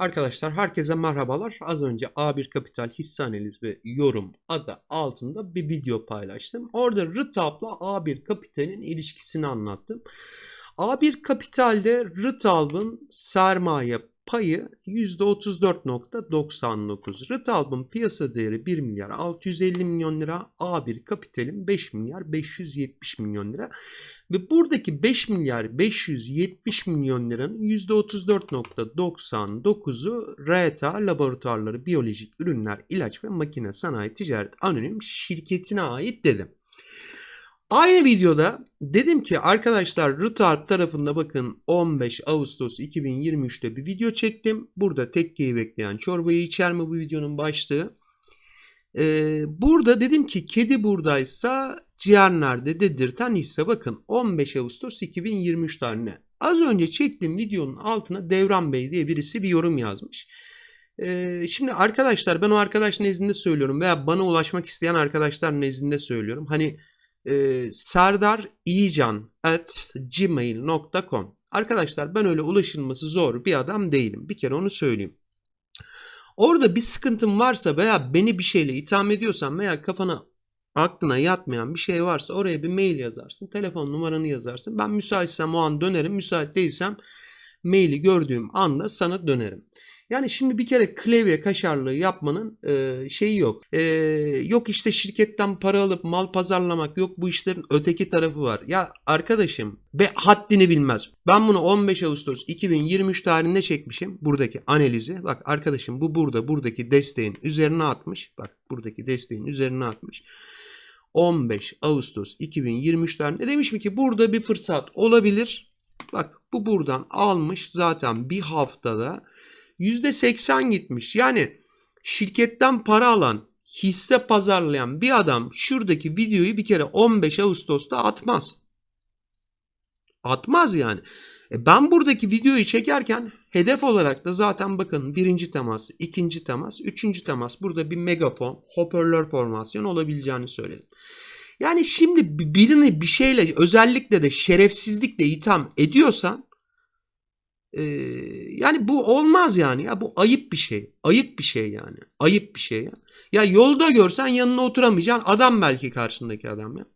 Arkadaşlar herkese merhabalar. Az önce A1 Kapital hisse analiz ve yorum adı altında bir video paylaştım. Orada Rıtap'la A1 Kapital'in ilişkisini anlattım. A1 Kapital'de Rıtalb'ın sermaye payı %34.99. Rıtalb'ın piyasa değeri 1 milyar 650 milyon lira. A1 Kapital'in 5 milyar 570 milyon lira. Ve buradaki 5 milyar 570 milyon liranın %34.99'u RTA Laboratuvarları Biyolojik Ürünler İlaç ve Makine Sanayi Ticaret Anonim şirketine ait dedim. Aynı videoda dedim ki arkadaşlar Rıtarp tarafında bakın 15 Ağustos 2023'te bir video çektim. Burada tekkeyi bekleyen çorbayı içer mi bu videonun başlığı. Ee, burada dedim ki kedi buradaysa ciğer nerede dedirten hisse bakın 15 Ağustos 2023 tarihine. Az önce çektiğim videonun altına Devran Bey diye birisi bir yorum yazmış. Ee, şimdi arkadaşlar ben o arkadaş nezdinde söylüyorum veya bana ulaşmak isteyen arkadaşlar nezdinde söylüyorum. Hani e, Serdar İyican at gmail.com Arkadaşlar ben öyle ulaşılması zor bir adam değilim. Bir kere onu söyleyeyim. Orada bir sıkıntım varsa veya beni bir şeyle itham ediyorsan veya kafana aklına yatmayan bir şey varsa oraya bir mail yazarsın. Telefon numaranı yazarsın. Ben müsaitsem o an dönerim. Müsait değilsem maili gördüğüm anda sana dönerim. Yani şimdi bir kere klavye kaşarlığı yapmanın e, şeyi yok. E, yok işte şirketten para alıp mal pazarlamak yok bu işlerin öteki tarafı var. Ya arkadaşım be haddini bilmez. Ben bunu 15 Ağustos 2023 tarihinde çekmişim buradaki analizi. Bak arkadaşım bu burada buradaki desteğin üzerine atmış. Bak buradaki desteğin üzerine atmış. 15 Ağustos 2023 tarihinde demiş mi ki burada bir fırsat olabilir. Bak bu buradan almış zaten bir haftada %80 gitmiş. Yani şirketten para alan, hisse pazarlayan bir adam şuradaki videoyu bir kere 15 Ağustos'ta atmaz. Atmaz yani. E ben buradaki videoyu çekerken hedef olarak da zaten bakın birinci temas, ikinci temas, üçüncü temas burada bir megafon, hoparlör formasyon olabileceğini söyledim. Yani şimdi birini bir şeyle özellikle de şerefsizlikle itham ediyorsan ee, yani bu olmaz yani ya bu ayıp bir şey. Ayıp bir şey yani. Ayıp bir şey ya. Ya yolda görsen yanına oturamayacaksın adam belki karşındaki adam ya.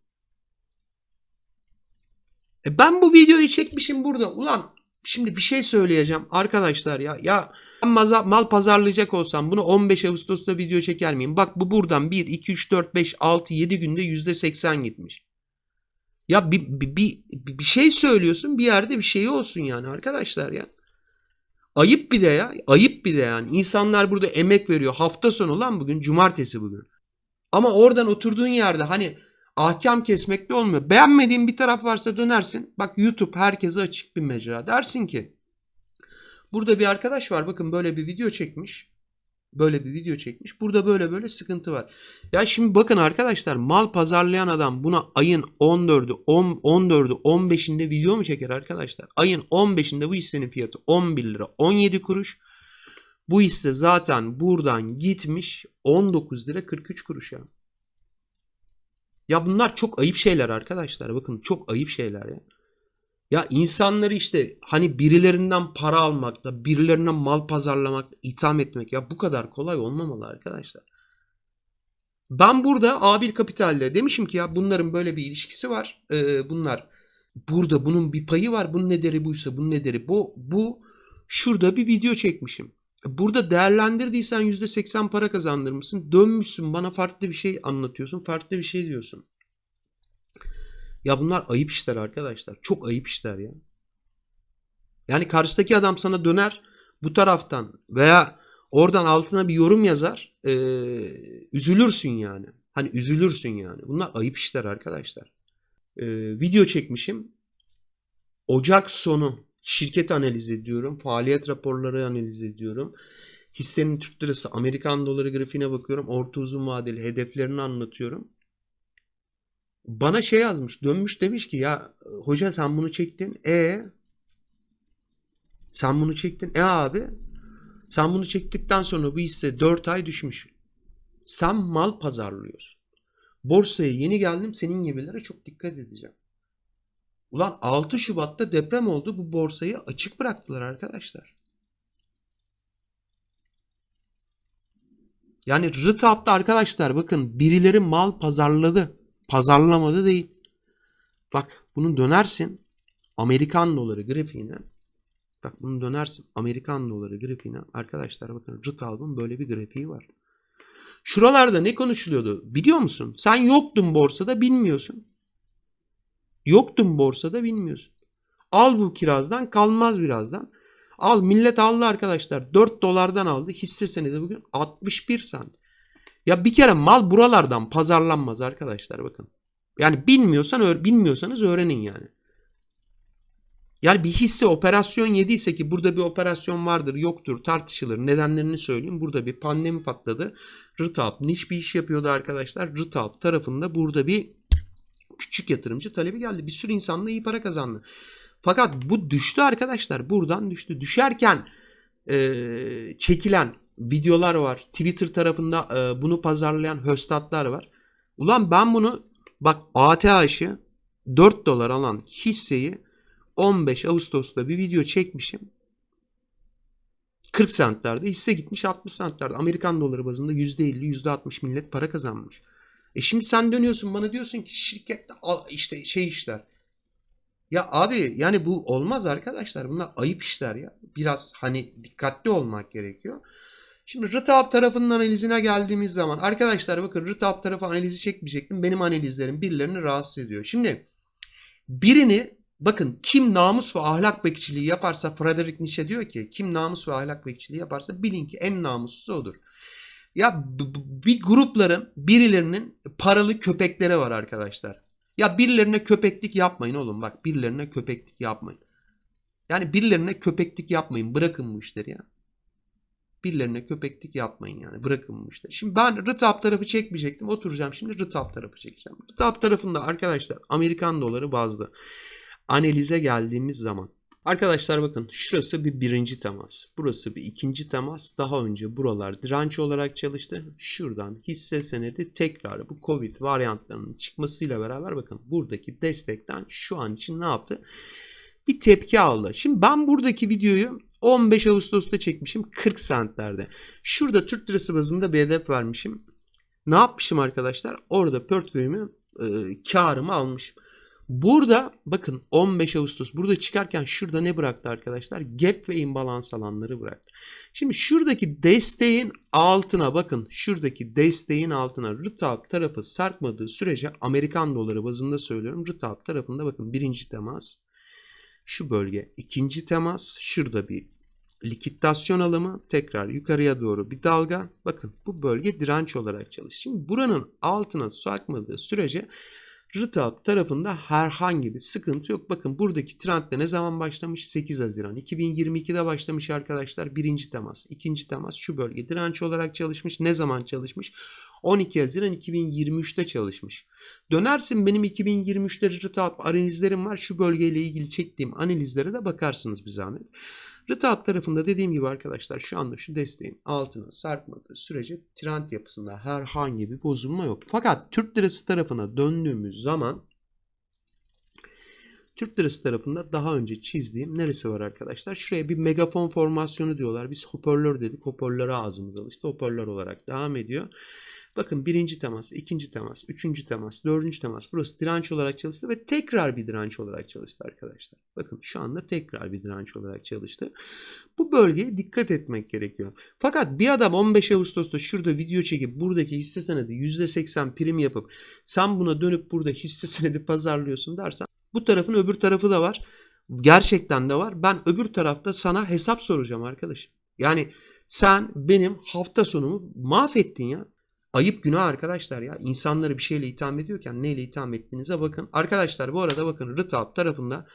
E ben bu videoyu çekmişim burada. Ulan şimdi bir şey söyleyeceğim arkadaşlar ya. Ya ben mal pazarlayacak olsam bunu 15 Ağustos'ta video çeker miyim? Bak bu buradan 1, 2, 3, 4, 5, 6, 7 günde %80 gitmiş. Ya bir, bir, bir, bir şey söylüyorsun bir yerde bir şey olsun yani arkadaşlar ya. Ayıp bir de ya. Ayıp bir de yani. İnsanlar burada emek veriyor. Hafta sonu lan bugün. Cumartesi bugün. Ama oradan oturduğun yerde hani ahkam kesmekte olmuyor. Beğenmediğin bir taraf varsa dönersin. Bak YouTube herkese açık bir mecra. Dersin ki burada bir arkadaş var. Bakın böyle bir video çekmiş böyle bir video çekmiş. Burada böyle böyle sıkıntı var. Ya şimdi bakın arkadaşlar mal pazarlayan adam buna ayın 14'ü 10, 14'ü 15'inde video mu çeker arkadaşlar? Ayın 15'inde bu hissenin fiyatı 11 lira 17 kuruş. Bu hisse zaten buradan gitmiş 19 lira 43 kuruş ya. Ya bunlar çok ayıp şeyler arkadaşlar. Bakın çok ayıp şeyler ya. Ya insanları işte hani birilerinden para almakla, birilerinden mal pazarlamak, itham etmek ya bu kadar kolay olmamalı arkadaşlar. Ben burada A1 Kapital'de demişim ki ya bunların böyle bir ilişkisi var. Ee, bunlar burada bunun bir payı var. Bunun nedeni buysa bunun nedeni bu. Bu şurada bir video çekmişim. Burada değerlendirdiysen %80 para kazandırmışsın. Dönmüşsün bana farklı bir şey anlatıyorsun. Farklı bir şey diyorsun. Ya bunlar ayıp işler arkadaşlar. Çok ayıp işler ya. Yani karşıdaki adam sana döner bu taraftan veya oradan altına bir yorum yazar. Ee, üzülürsün yani. Hani üzülürsün yani. Bunlar ayıp işler arkadaşlar. Ee, video çekmişim. Ocak sonu şirket analiz ediyorum. Faaliyet raporları analiz ediyorum. Hissenin Türk lirası, Amerikan doları grafiğine bakıyorum. Orta uzun vadeli hedeflerini anlatıyorum bana şey yazmış dönmüş demiş ki ya hoca sen bunu çektin e sen bunu çektin e abi sen bunu çektikten sonra bu hisse 4 ay düşmüş. Sen mal pazarlıyorsun. Borsaya yeni geldim senin gibilere çok dikkat edeceğim. Ulan 6 Şubat'ta deprem oldu bu borsayı açık bıraktılar arkadaşlar. Yani Rıtap'ta arkadaşlar bakın birileri mal pazarladı. Pazarlamadı değil. Bak bunu dönersin Amerikan doları grafiğine. Bak bunu dönersin Amerikan doları grafiğine. Arkadaşlar bakın Rıtap'ın böyle bir grafiği var. Şuralarda ne konuşuluyordu biliyor musun? Sen yoktun borsada bilmiyorsun. Yoktun borsada bilmiyorsun. Al bu kirazdan kalmaz birazdan. Al millet aldı arkadaşlar. 4 dolardan aldı. Hisse senedi bugün 61 sent. Ya bir kere mal buralardan pazarlanmaz arkadaşlar bakın. Yani bilmiyorsan bilmiyorsanız öğrenin yani. Yani bir hisse operasyon yediyse ki burada bir operasyon vardır yoktur tartışılır. Nedenlerini söyleyeyim. Burada bir pandemi patladı. Rıtap niş bir iş yapıyordu arkadaşlar. Rıtap tarafında burada bir küçük yatırımcı talebi geldi. Bir sürü insanla iyi para kazandı. Fakat bu düştü arkadaşlar. Buradan düştü. Düşerken eee, çekilen videolar var. Twitter tarafında eee, bunu pazarlayan höstatlar var. Ulan ben bunu bak ATH'ı 4 dolar alan hisseyi 15 Ağustos'ta bir video çekmişim. 40 centlerde hisse gitmiş 60 centlerde. Amerikan doları bazında %50 %60 millet para kazanmış. E şimdi sen dönüyorsun bana diyorsun ki şirkette işte şey işler. Ya abi yani bu olmaz arkadaşlar. Bunlar ayıp işler ya. Biraz hani dikkatli olmak gerekiyor. Şimdi Rıtap tarafının analizine geldiğimiz zaman arkadaşlar bakın Rıtap tarafı analizi çekmeyecektim. Benim analizlerim birilerini rahatsız ediyor. Şimdi birini bakın kim namus ve ahlak bekçiliği yaparsa Friedrich Nietzsche diyor ki kim namus ve ahlak bekçiliği yaparsa bilin ki en namuslusu odur. Ya bir grupların birilerinin paralı köpekleri var arkadaşlar. Ya birilerine köpeklik yapmayın oğlum bak birilerine köpeklik yapmayın. Yani birilerine köpeklik yapmayın bırakın bu işleri ya. Birilerine köpeklik yapmayın yani bırakın bu işleri. Şimdi ben Rıtap tarafı çekmeyecektim oturacağım şimdi Rıtap tarafı çekeceğim. Rıtap tarafında arkadaşlar Amerikan doları bazlı analize geldiğimiz zaman Arkadaşlar bakın şurası bir birinci temas. Burası bir ikinci temas. Daha önce buralar direnç olarak çalıştı. Şuradan hisse senedi tekrar bu Covid varyantlarının çıkmasıyla beraber bakın buradaki destekten şu an için ne yaptı? Bir tepki aldı. Şimdi ben buradaki videoyu 15 Ağustos'ta çekmişim 40 centlerde. Şurada Türk lirası bazında bir hedef vermişim. Ne yapmışım arkadaşlar? Orada portföyümü e, karımı almışım. Burada bakın 15 Ağustos burada çıkarken şurada ne bıraktı arkadaşlar? Gap ve imbalans alanları bıraktı. Şimdi şuradaki desteğin altına bakın şuradaki desteğin altına Rıtap tarafı sarkmadığı sürece Amerikan doları bazında söylüyorum. Rıtap tarafında bakın birinci temas şu bölge ikinci temas şurada bir likidasyon alımı tekrar yukarıya doğru bir dalga. Bakın bu bölge direnç olarak çalışıyor. Şimdi buranın altına sarkmadığı sürece Rıtap tarafında herhangi bir sıkıntı yok. Bakın buradaki trendde ne zaman başlamış? 8 Haziran. 2022'de başlamış arkadaşlar. Birinci temas. ikinci temas şu bölge direnç olarak çalışmış. Ne zaman çalışmış? 12 Haziran 2023'te çalışmış. Dönersin benim 2023'te Rıtap analizlerim var. Şu bölgeyle ilgili çektiğim analizlere de bakarsınız bir zahmet. Rıtap tarafında dediğim gibi arkadaşlar şu anda şu desteğin altına sarkmadığı sürece trend yapısında herhangi bir bozulma yok. Fakat Türk lirası tarafına döndüğümüz zaman Türk lirası tarafında daha önce çizdiğim neresi var arkadaşlar? Şuraya bir megafon formasyonu diyorlar. Biz hoparlör dedik. Hoparlörü ağzımıza alıştı. Hoparlör olarak devam ediyor. Bakın birinci temas, ikinci temas, üçüncü temas, dördüncü temas. Burası direnç olarak çalıştı ve tekrar bir direnç olarak çalıştı arkadaşlar. Bakın şu anda tekrar bir direnç olarak çalıştı. Bu bölgeye dikkat etmek gerekiyor. Fakat bir adam 15 Ağustos'ta şurada video çekip buradaki hisse senedi %80 prim yapıp sen buna dönüp burada hisse senedi pazarlıyorsun dersen bu tarafın öbür tarafı da var. Gerçekten de var. Ben öbür tarafta sana hesap soracağım arkadaşım. Yani sen benim hafta sonumu mahvettin ya. Ayıp günah arkadaşlar ya. İnsanları bir şeyle itham ediyorken neyle itham ettiğinize bakın. Arkadaşlar bu arada bakın Rıtap tarafında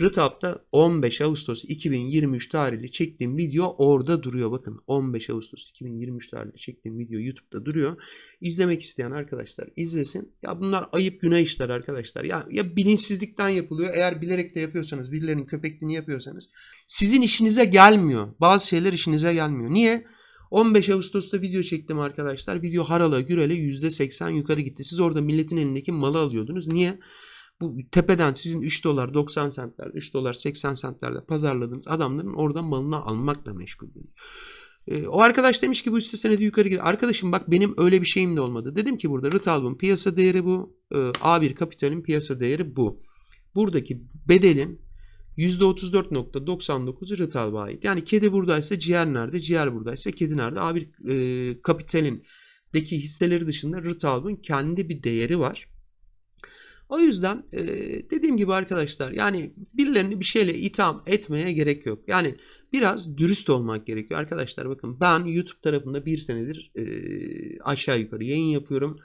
Rıtap'ta 15 Ağustos 2023 tarihli çektiğim video orada duruyor. Bakın 15 Ağustos 2023 tarihli çektiğim video YouTube'da duruyor. İzlemek isteyen arkadaşlar izlesin. Ya bunlar ayıp günah işler arkadaşlar. Ya, ya bilinçsizlikten yapılıyor. Eğer bilerek de yapıyorsanız, birilerinin köpekliğini yapıyorsanız sizin işinize gelmiyor. Bazı şeyler işinize gelmiyor. Niye? 15 Ağustos'ta video çektim arkadaşlar. Video harala gürele %80 yukarı gitti. Siz orada milletin elindeki malı alıyordunuz. Niye? Bu tepeden sizin 3 dolar 90 centler, 3 dolar 80 centlerde pazarladığınız adamların oradan malını almakla meşgul. E, o arkadaş demiş ki bu hisse senedi yukarı gidiyor. Arkadaşım bak benim öyle bir şeyim de olmadı. Dedim ki burada Rıtalb'ın piyasa değeri bu. E, A1 Kapital'in piyasa değeri bu. Buradaki bedelin %34.99'u Rıtalb'a ait. Yani kedi buradaysa ciğer nerede? Ciğer buradaysa kedi nerede? A1 e, Kapital'in deki hisseleri dışında Rıtalb'ın kendi bir değeri var. O yüzden e, dediğim gibi arkadaşlar yani birilerini bir şeyle itham etmeye gerek yok. Yani biraz dürüst olmak gerekiyor. Arkadaşlar bakın ben YouTube tarafında bir senedir e, aşağı yukarı yayın yapıyorum.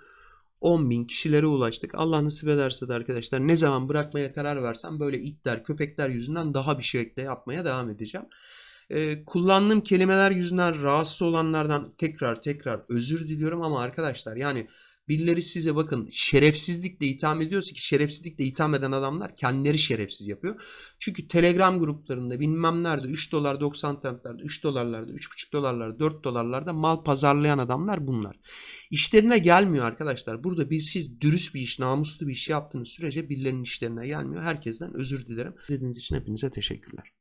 10 bin kişilere ulaştık. Allah nasip ederse de arkadaşlar ne zaman bırakmaya karar versem böyle itler, köpekler yüzünden daha bir şey de yapmaya devam edeceğim. Ee, kullandığım kelimeler yüzünden rahatsız olanlardan tekrar tekrar özür diliyorum ama arkadaşlar yani birileri size bakın şerefsizlikle itham ediyorsa ki şerefsizlikle itham eden adamlar kendileri şerefsiz yapıyor. Çünkü Telegram gruplarında bilmem nerede 3 dolar 90 centlerde 3 dolarlarda 3,5 dolarlarda 4 dolarlarda mal pazarlayan adamlar bunlar. İşlerine gelmiyor arkadaşlar. Burada bir siz dürüst bir iş, namuslu bir iş yaptığınız sürece birilerinin işlerine gelmiyor. Herkesten özür dilerim. İzlediğiniz için hepinize teşekkürler.